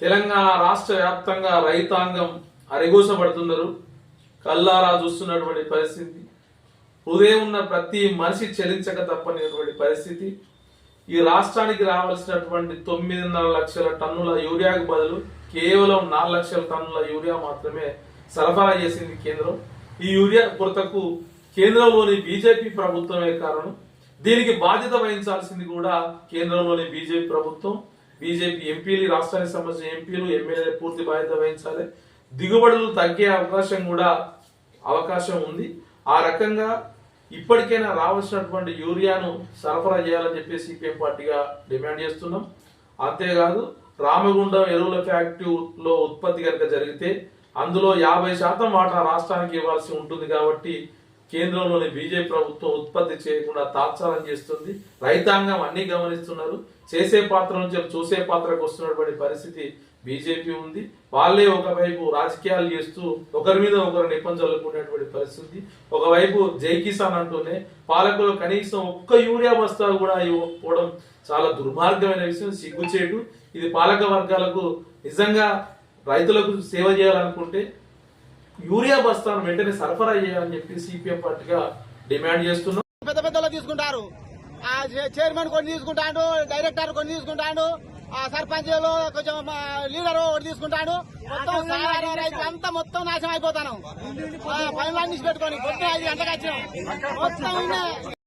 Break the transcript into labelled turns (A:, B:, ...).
A: తెలంగాణ రాష్ట్ర వ్యాప్తంగా రైతాంగం అరిగోసపడుతున్నారు కల్లారా చూస్తున్నటువంటి పరిస్థితి. హృదయం ఉన్న ప్రతి మనిషి చెల్లించక తప్పనిటువంటి పరిస్థితి. ఈ రాష్ట్రానికి రావాల్సినటువంటి తొమ్మిదిన్నర లక్షల టన్నుల యూరియాకు బదులు కేవలం నాలుగు లక్షల టన్నుల యూరియా మాత్రమే సరఫరా చేసింది కేంద్రం. ఈ యూరియా కొరతకు కేంద్రంలోని బీజేపీ ప్రభుత్వమే కారణం. దీనికి బాధ్యత వహించాల్సింది కూడా కేంద్రంలోని బీజేపీ ప్రభుత్వం. బీజేపీ ఎంపీలు రాష్ట్రానికి సంబంధించిన ఎంపీలు ఎమ్మెల్యేలు పూర్తి బాధ్యత వహించాలి. దిగుబడులు తగ్గే అవకాశం కూడా అవకాశం ఉంది. ఆ రకంగా ఇప్పటికైనా రావాల్సినటువంటి యూరియాను సరఫరా చేయాలని చెప్పి సిపిఎం పార్టీగా డిమాండ్ చేస్తున్నాం. అంతేకాదు రామగుండం ఎరువుల ఫ్యాక్టరీలో ఉత్పత్తి కనుక జరిగితే అందులో యాభై శాతం వాటా రాష్ట్రానికి ఇవ్వాల్సి ఉంటుంది కాబట్టి కేంద్రంలోని బీజేపీ ప్రభుత్వం ఉత్పత్తి చేయకుండా తాత్సారం చేస్తుంది. రైతాంగం అన్ని గమనిస్తున్నారు. చేసే పాత్ర నుంచి చూసే పాత్రకు వస్తున్నటువంటి పరిస్థితి బీజేపీ ఉంది. వాళ్ళే ఒకవైపు రాజకీయాలు చేస్తూ ఒకరి మీద ఒకరు నిప్పం పరిస్థితి. ఒకవైపు జై కిసాన్ అంటూనే పాలకులు కనీసం ఒక్క యూరియా బస్తా కూడా ఇవ్వకపోవడం చాలా దుర్మార్గమైన విషయం సిగ్గుచేటు. ఇది పాలక వర్గాలకు నిజంగా రైతులకు సేవ చేయాలనుకుంటే యూరియా బస్తాను వెంటనే సరఫరా చేయాలని చెప్పి సిపిఎం పార్టీగా డిమాండ్ చేస్తున్నాం.
B: పెద్ద పెద్దలో తీసుకుంటారు. చైర్మన్ కొన్ని తీసుకుంటాడు డైరెక్టర్ కొన్ని తీసుకుంటాడు ఆ సర్పంచ్ కొంచెం లీడర్ ఒకటి తీసుకుంటాడు. మొత్తం అంతా మొత్తం నాశనం అయిపోతాను. పైన పెట్టుకొని పొద్దున ఐదు గంటలకు వచ్చినాం. మొత్తం